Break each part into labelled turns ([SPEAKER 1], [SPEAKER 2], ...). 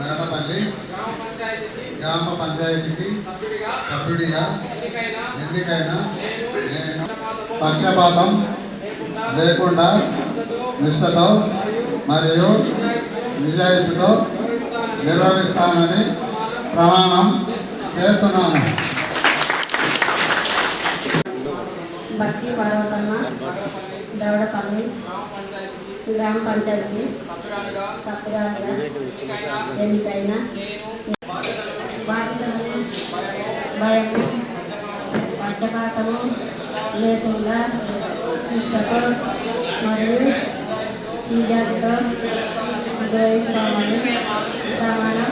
[SPEAKER 1] దరడపల్లి
[SPEAKER 2] గ్రామ పంచాయతీకి. సభ్యుడిగా. ఎన్నికైన.
[SPEAKER 1] నేను. పక్షపాతం
[SPEAKER 2] లేకుండా. నిష్ఠతో
[SPEAKER 1] మరియు
[SPEAKER 2] నిజాయితీతో. నిర్వహిస్తానని.
[SPEAKER 1] ప్రమాణం చేస్తున్నాను.
[SPEAKER 3] భక్తి పార్వతమ్మ దవడపల్లి.
[SPEAKER 2] గ్రామ
[SPEAKER 3] పంచాయతీ.
[SPEAKER 2] సభ్యురాలుగా
[SPEAKER 3] సత్పురాలుగా
[SPEAKER 2] ఎన్నికైన
[SPEAKER 3] ఎన్నికైన భయము పక్షపాతము లేకుండా ఇష్టతో మరియు నిజాతితో గ్రహిస్తామని ప్రమాణం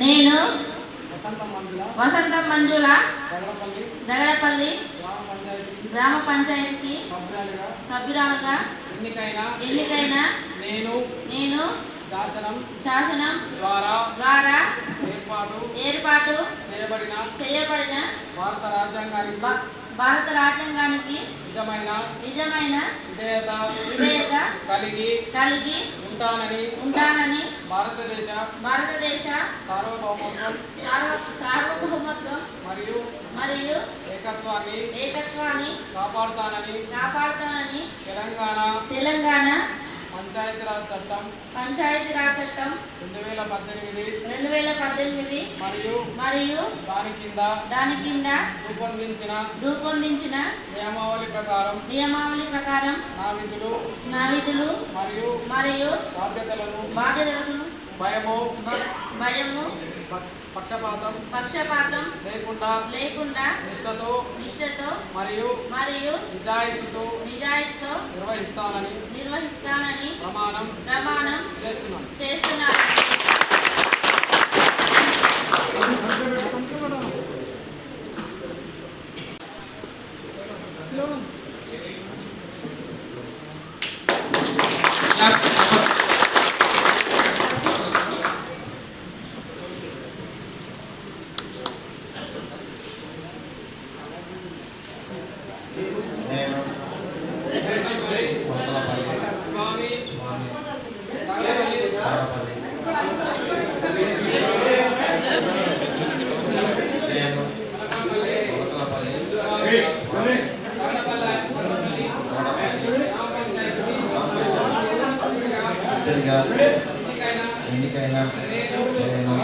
[SPEAKER 4] నేను
[SPEAKER 2] వసంత
[SPEAKER 4] మంజుల. దగడపల్లి
[SPEAKER 2] గ్రామ పంచాయతీకి సభ్యురాలుగా. ఎన్నికైన.
[SPEAKER 4] ఎన్నికైన
[SPEAKER 2] నేను.
[SPEAKER 4] నేను.
[SPEAKER 2] శాసనం.
[SPEAKER 4] శాసనం
[SPEAKER 2] ద్వారా.
[SPEAKER 4] ద్వారా
[SPEAKER 2] ఏర్పాటు.
[SPEAKER 4] ఏర్పాటు
[SPEAKER 2] చేయబడిన.
[SPEAKER 4] చేయబడిన
[SPEAKER 2] భారత రాజ్యాంగానికి
[SPEAKER 4] భారత రాజ్యాంగానికి
[SPEAKER 2] నిజమైన.
[SPEAKER 4] నిజమైన
[SPEAKER 2] విధేయత.
[SPEAKER 4] విధేయత
[SPEAKER 2] కలిగి.
[SPEAKER 4] కలిగి
[SPEAKER 2] ఉంటానని
[SPEAKER 4] ఉంటానని
[SPEAKER 2] భారతదేశ
[SPEAKER 4] భారతదేశ
[SPEAKER 2] సార్వభౌమత్వం
[SPEAKER 4] సార్వ సార్వభౌమత్వం
[SPEAKER 2] మరియు
[SPEAKER 4] మరియు
[SPEAKER 2] ఏకత్వాన్ని
[SPEAKER 4] ఏకత్వాన్ని
[SPEAKER 2] కాపాడుతానని
[SPEAKER 4] కాపాడుతానని
[SPEAKER 2] తెలంగాణ
[SPEAKER 4] తెలంగాణ
[SPEAKER 2] పంచాయతీరాజ్ చట్టం
[SPEAKER 4] పంచాయతీరాజ్ చట్టం
[SPEAKER 2] రెండు వేల పద్దెనిమిది
[SPEAKER 4] రెండు వేల పద్దెనిమిది
[SPEAKER 2] మరియు
[SPEAKER 4] మరియు
[SPEAKER 2] దాని కింద
[SPEAKER 4] దాని కింద
[SPEAKER 2] రూపొందించిన
[SPEAKER 4] రూపొందించిన
[SPEAKER 2] నియమావళి ప్రకారం
[SPEAKER 4] నియమావళి ప్రకారం
[SPEAKER 2] నా విధులు
[SPEAKER 4] నా విధులు
[SPEAKER 2] మరియు
[SPEAKER 4] మరియు
[SPEAKER 2] బాధ్యతలను
[SPEAKER 4] బాధ్యతలను
[SPEAKER 2] భయము
[SPEAKER 4] భయము
[SPEAKER 2] పక్ష- పక్షపాతం
[SPEAKER 4] పక్షపాతం
[SPEAKER 2] లేకుండా
[SPEAKER 4] లేకుండా
[SPEAKER 2] నిష్ఠతో
[SPEAKER 4] నిష్ఠతో
[SPEAKER 2] మరియు
[SPEAKER 4] మరియు
[SPEAKER 2] నిజాయితీతో
[SPEAKER 4] నిజాయితీతో
[SPEAKER 2] నిర్వహిస్తానని
[SPEAKER 4] నిర్వహిస్తానని
[SPEAKER 2] ప్రమాణం
[SPEAKER 4] ప్రమాణం
[SPEAKER 2] చేస్తున్నాను.
[SPEAKER 4] చేస్తున్నాను
[SPEAKER 1] నేను కొత్తలపల్లి
[SPEAKER 2] స్వామి
[SPEAKER 1] స్వామి
[SPEAKER 2] రంగపల్లి
[SPEAKER 1] దరడపల్లి నేను కొత్తలపల్లి స్వామి
[SPEAKER 2] కరడపల్లి గ్రామ పంచాయతీ
[SPEAKER 1] సభ్యుడిగా
[SPEAKER 2] ఎన్నికైన
[SPEAKER 1] ఎన్నికైన నేను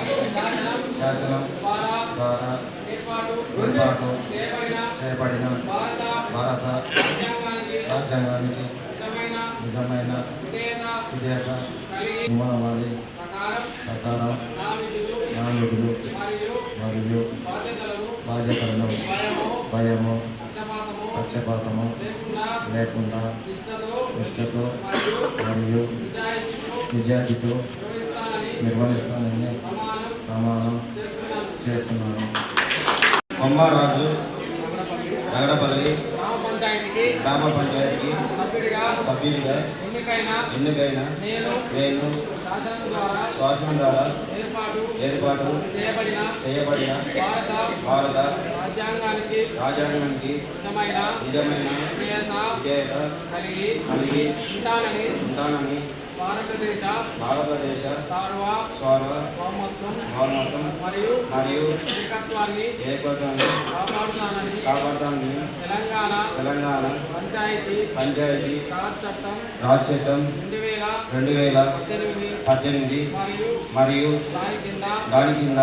[SPEAKER 1] శాసనం
[SPEAKER 2] ద్వారా
[SPEAKER 1] ద్వారా
[SPEAKER 2] ఏర్పాటు
[SPEAKER 1] ఏర్పాటు
[SPEAKER 2] చేయబడిన
[SPEAKER 1] చేయబడిన
[SPEAKER 2] భారత
[SPEAKER 1] భారత
[SPEAKER 2] రాజ్యాంగానికి
[SPEAKER 1] రాజ్యాంగానికి
[SPEAKER 2] నిజమైన
[SPEAKER 1] నిజమైన
[SPEAKER 2] విధేయత
[SPEAKER 1] విధేయత
[SPEAKER 2] కలిగి
[SPEAKER 1] నియమావళి
[SPEAKER 2] ప్రకారం
[SPEAKER 1] ప్రకారం
[SPEAKER 2] నా విధులు
[SPEAKER 1] నా విధులు
[SPEAKER 2] మరియు
[SPEAKER 1] మరియు
[SPEAKER 2] బాధ్యతలను
[SPEAKER 1] బాధ్యతలను
[SPEAKER 2] భయము
[SPEAKER 1] భయము
[SPEAKER 2] పక్షపాతము
[SPEAKER 1] పక్షపాతము
[SPEAKER 2] లేకుండా
[SPEAKER 1] లేకుండా
[SPEAKER 2] నిష్ఠతో
[SPEAKER 1] నిష్ఠతో
[SPEAKER 2] మరియు
[SPEAKER 1] మరియు
[SPEAKER 2] నిజాయితీతో
[SPEAKER 1] నిజాయితీతో
[SPEAKER 2] నిర్వహిస్తానని
[SPEAKER 1] నిర్వహిస్తానని
[SPEAKER 2] ప్రమాణం చేస్తున్నాను.
[SPEAKER 5] కొమ్మారాజు నగడపల్లి
[SPEAKER 2] గ్రామ పంచాయతీకి
[SPEAKER 5] గ్రామ పంచాయతీకి
[SPEAKER 2] సభ్యుడిగా ఎన్నికైన
[SPEAKER 5] ఎన్నికైన
[SPEAKER 2] నేను
[SPEAKER 5] నేను
[SPEAKER 2] శాసనం ద్వారా
[SPEAKER 5] శాసనం ద్వారా
[SPEAKER 2] ఏర్పాటు చేయబడిన
[SPEAKER 5] చేయబడిన
[SPEAKER 2] భారత
[SPEAKER 5] భారత
[SPEAKER 2] రాజ్యాంగానికి
[SPEAKER 5] రాజ్యాంగానికి
[SPEAKER 2] నిజమైన
[SPEAKER 5] నిజమైన
[SPEAKER 2] విధేయత కలిగి ఉంటానని భారతదేశ
[SPEAKER 5] భారతదేశ
[SPEAKER 2] సార్వభౌమత్వం
[SPEAKER 5] స్వర భావనత్వం
[SPEAKER 2] మరియు
[SPEAKER 5] మరియు
[SPEAKER 2] ఏకత్వాన్ని
[SPEAKER 5] ఏకత్వాన్ని
[SPEAKER 2] కాపాడుతానని
[SPEAKER 5] కాపాడటాన్ని
[SPEAKER 2] తెలంగాణ
[SPEAKER 5] తెలంగాణ
[SPEAKER 2] పంచాయతీ
[SPEAKER 5] పంచాయతీ
[SPEAKER 2] రాజ్ చట్టం
[SPEAKER 5] రాజ్ చట్టం
[SPEAKER 2] రెండు వేల
[SPEAKER 5] రెండు వేల
[SPEAKER 2] పద్దెనిమిది
[SPEAKER 5] పద్దెనిమిది
[SPEAKER 2] మరియు
[SPEAKER 5] మరియు
[SPEAKER 2] దాని కింద
[SPEAKER 5] దాని కింద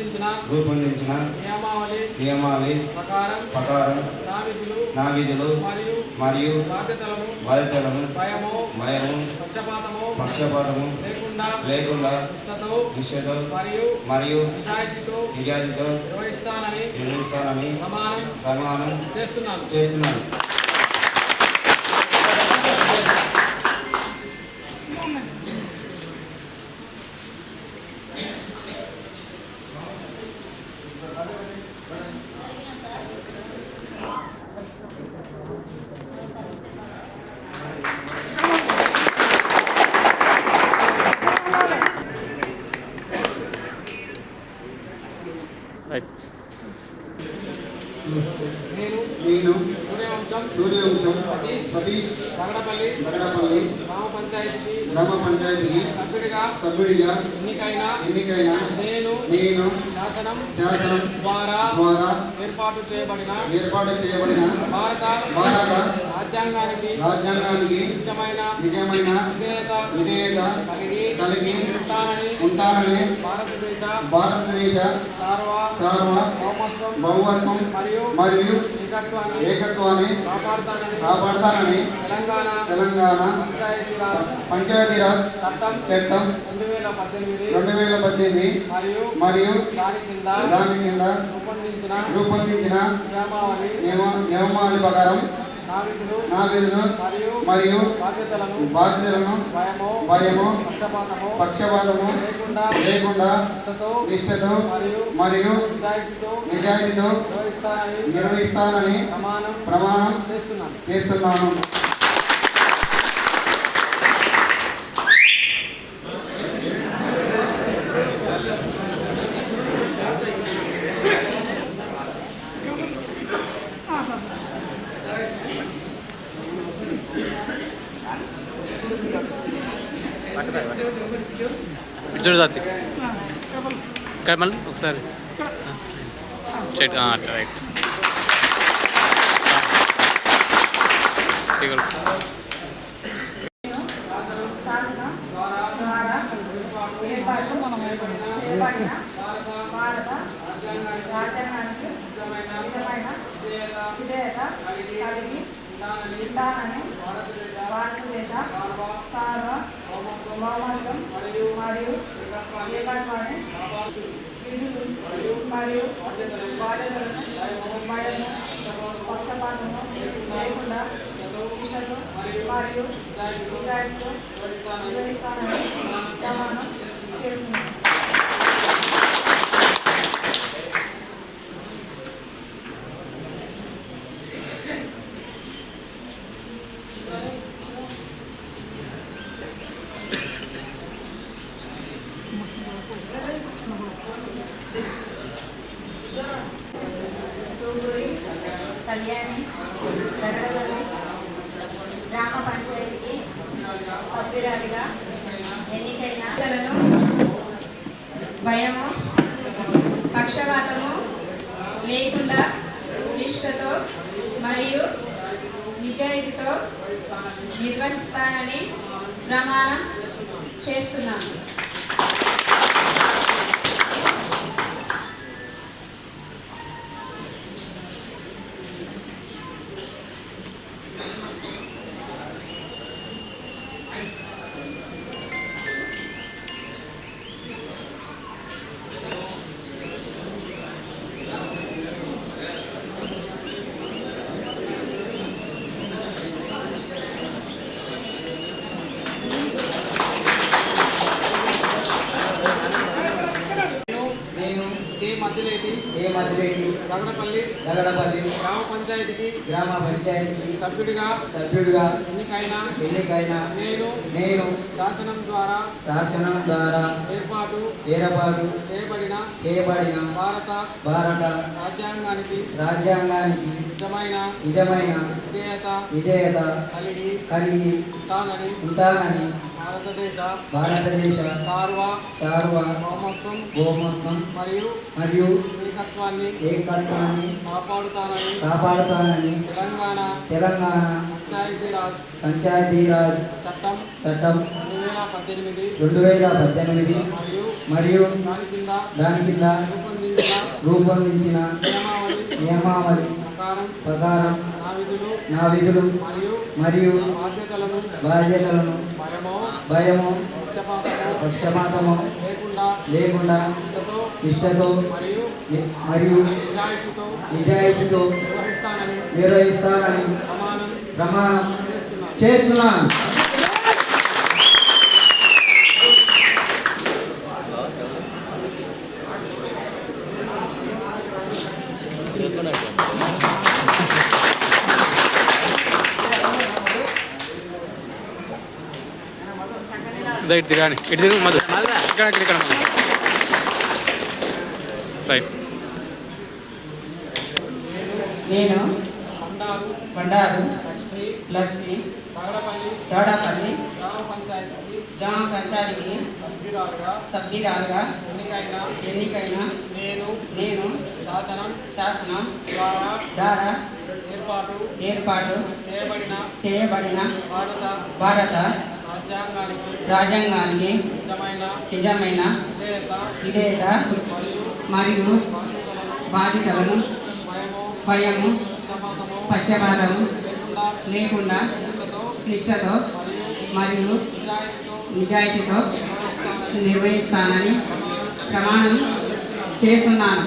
[SPEAKER 2] రూపొందించిన
[SPEAKER 5] రూపొందించిన
[SPEAKER 2] నియమావళి
[SPEAKER 5] నియమావళి
[SPEAKER 2] ప్రకారం
[SPEAKER 5] ప్రకారం
[SPEAKER 2] నా విధులు
[SPEAKER 5] నా విధులు
[SPEAKER 2] మరియు
[SPEAKER 5] మరియు
[SPEAKER 2] బాధ్యతలను
[SPEAKER 5] బాధ్యతలను
[SPEAKER 2] భయము
[SPEAKER 5] భయము
[SPEAKER 2] పక్షపాతము
[SPEAKER 5] పక్షపాతము
[SPEAKER 2] లేకుండా
[SPEAKER 5] లేకుండా
[SPEAKER 2] నిష్ఠతో మరియు
[SPEAKER 5] మరియు
[SPEAKER 2] నిజాయితీతో
[SPEAKER 5] నిజాయితీతో
[SPEAKER 2] నిర్వహిస్తానని
[SPEAKER 5] నిర్వహిస్తానని
[SPEAKER 2] ప్రమాణం
[SPEAKER 5] ప్రమాణం
[SPEAKER 2] చేస్తున్నాను.
[SPEAKER 5] చేస్తున్నాను. Right. నేను
[SPEAKER 2] సూర్యవంశం
[SPEAKER 5] సూర్యవంశం సతీష్
[SPEAKER 2] తగడపల్లి
[SPEAKER 5] నగడపల్లి
[SPEAKER 2] గ్రామ పంచాయతీకి
[SPEAKER 5] గ్రామ పంచాయతీకి
[SPEAKER 2] సభ్యుడిగా
[SPEAKER 5] సభ్యుడిగా
[SPEAKER 2] ఎన్నికైన
[SPEAKER 5] ఎన్నికైన
[SPEAKER 2] నేను
[SPEAKER 5] నేను
[SPEAKER 2] శాసనం
[SPEAKER 5] శాసనం
[SPEAKER 2] ద్వారా
[SPEAKER 5] ద్వారా
[SPEAKER 2] ఏర్పాటు చేయబడిన
[SPEAKER 5] ఏర్పాటు చేయబడిన
[SPEAKER 2] భారత
[SPEAKER 5] భారత
[SPEAKER 2] రాజ్యాంగానికి
[SPEAKER 5] రాజ్యాంగానికి
[SPEAKER 2] నిజమైన
[SPEAKER 5] నిజమైన
[SPEAKER 2] విధేయత
[SPEAKER 5] విధేయత
[SPEAKER 2] కలిగి
[SPEAKER 5] కలిగి
[SPEAKER 2] ఉంటానని
[SPEAKER 5] ఉంటానని
[SPEAKER 2] భారతదేశ
[SPEAKER 5] భారతదేశ
[SPEAKER 2] సార్వభౌమత్వం
[SPEAKER 5] సార్వభౌమత్వం
[SPEAKER 2] మరియు
[SPEAKER 5] మరియు
[SPEAKER 2] ఏకత్వాన్ని కాపాడుతానని తెలంగాణ
[SPEAKER 5] తెలంగాణ
[SPEAKER 2] పంచాయతీరాజ్ చట్టం రెండు వేల పద్దెనిమిది మరియు
[SPEAKER 5] మరియు
[SPEAKER 2] దాని కింద రూపొందించిన
[SPEAKER 5] రూపొందించిన
[SPEAKER 2] నియమావళి
[SPEAKER 5] నియమ నియమావళి ప్రకారం
[SPEAKER 2] నావికులు
[SPEAKER 5] నా విధులు
[SPEAKER 2] మరియు బాధ్యతలను భయము
[SPEAKER 5] భయము
[SPEAKER 2] పక్షపాతము లేకుండా నిష్ఠతో మరియు నిజాయితీతో నిర్వహిస్తానని ప్రమాణం చేస్తున్నాను.
[SPEAKER 6] ఇటు చూడు దాతి ఇక్కడ మళ్ళీ ఒకసారి. స్ట్రైట్ అట్లా రైట్.
[SPEAKER 3] రాజ్యాంగానికి నిజమైన విధేయత కలిగి ఉండాలని భారతదేశ సార్వభౌమత్వం మరియు ఏకత్వాన్ని విధులు మరియు బాధ్యతలను భయము పక్షపాతము లేకుండా ఇష్టలు మరియు నిజాయితీతో నిర్వహిస్తానని ప్రమాణం చేస్తున్నాను కళ్యాణి దగడపల్లి గ్రామ పంచాయతీకి సభ్యురాలిగా ఎన్నికైన లను భయము పక్షపాతము లేకుండా నిష్ఠతో మరియు నిజాయితీతో నిర్వహిస్తానని ప్రమాణం చేస్తున్నాను.
[SPEAKER 7] జగడపల్లి
[SPEAKER 2] గ్రామ పంచాయతీకి
[SPEAKER 7] గ్రామ పంచాయతీ
[SPEAKER 2] సభ్యుడిగా
[SPEAKER 7] సభ్యుడిగా
[SPEAKER 2] ఎన్నికైన
[SPEAKER 7] ఎన్నికైన
[SPEAKER 2] నేను
[SPEAKER 7] నేను
[SPEAKER 2] శాసనం ద్వారా
[SPEAKER 7] శాసనం ద్వారా
[SPEAKER 2] ఏర్పాటు
[SPEAKER 7] ఏర్పాటు
[SPEAKER 2] చేయబడిన
[SPEAKER 7] చేయబడిన
[SPEAKER 2] భారత
[SPEAKER 7] భారత
[SPEAKER 2] రాజ్యాంగానికి
[SPEAKER 7] రాజ్యాంగానికి
[SPEAKER 2] నిజమైన
[SPEAKER 7] నిజమైన
[SPEAKER 2] విధేయత
[SPEAKER 7] విధేయత
[SPEAKER 2] కలిగి
[SPEAKER 7] కలిగి
[SPEAKER 2] ఉంటానని
[SPEAKER 7] ఉంటానని
[SPEAKER 2] భారతదేశ
[SPEAKER 7] భారతదేశ
[SPEAKER 2] సార్వభౌమత్వం
[SPEAKER 7] సార్వభౌమత్వం
[SPEAKER 2] మరియు
[SPEAKER 7] మరియు
[SPEAKER 2] ఏకత్వాన్ని
[SPEAKER 7] ఏకత్వాన్ని
[SPEAKER 2] కాపాడుతానని
[SPEAKER 7] కాపాడుతానని
[SPEAKER 2] తెలంగాణ
[SPEAKER 7] తెలంగాణ
[SPEAKER 2] పంచాయతీరాజ్
[SPEAKER 7] పంచాయతీరాజ్
[SPEAKER 2] చట్టం
[SPEAKER 7] చట్టం
[SPEAKER 2] రెండు వేల పద్దెనిమిది
[SPEAKER 7] రెండు వేల పద్దెనిమిది
[SPEAKER 2] మరియు
[SPEAKER 7] మరియు
[SPEAKER 2] దాని కింద
[SPEAKER 7] దాని కింద
[SPEAKER 2] రూపొందించిన
[SPEAKER 7] రూపొందించిన
[SPEAKER 2] నియమావళి
[SPEAKER 7] నియమావళి
[SPEAKER 2] ప్రకారం
[SPEAKER 7] ప్రకారం
[SPEAKER 2] నా విధులు
[SPEAKER 7] నా విధులు
[SPEAKER 2] మరియు
[SPEAKER 7] మరియు
[SPEAKER 2] బాధ్యతలను
[SPEAKER 7] బాధ్యతలను
[SPEAKER 2] భయమో
[SPEAKER 7] భయము
[SPEAKER 2] పక్షపాతమో లేకుండా
[SPEAKER 7] లేకుండా
[SPEAKER 2] మరియు
[SPEAKER 7] మరియు
[SPEAKER 2] నిజాయితీతో
[SPEAKER 7] నిజాయితీతో
[SPEAKER 2] నిర్వహిస్తానని
[SPEAKER 7] నిర్వహిస్తానని
[SPEAKER 2] ప్రమాణం
[SPEAKER 7] ప్రమాణం చేస్తున్నాను.
[SPEAKER 6] ఇటు తిరగాని ఇటు తిరుగు మధు. ఇక్కడ ఇక్కడ రైట్
[SPEAKER 3] నేను
[SPEAKER 2] బండారు లక్ష్మి
[SPEAKER 8] దౌడపల్లి
[SPEAKER 2] గ్రామ పంచాయతీకి సభ్యురాలుగా ఎన్నికైన నేను
[SPEAKER 8] నేను
[SPEAKER 2] శాసనం
[SPEAKER 8] శాసనం
[SPEAKER 2] ద్వారా
[SPEAKER 8] ద్వారా
[SPEAKER 2] ఏర్పాటు
[SPEAKER 8] ఏర్పాటు
[SPEAKER 2] చేయబడిన
[SPEAKER 8] చేయబడిన
[SPEAKER 2] భారత
[SPEAKER 8] భారత
[SPEAKER 2] రాజ్యాంగానికి నిజమైన విధేయత మరియు భయము
[SPEAKER 8] స్వయము
[SPEAKER 2] పక్షపాతము లేకుండా నిష్ఠతో
[SPEAKER 8] మరియు నిజాయితీతో నిర్వహిస్తానని ప్రమాణం చేస్తున్నాను.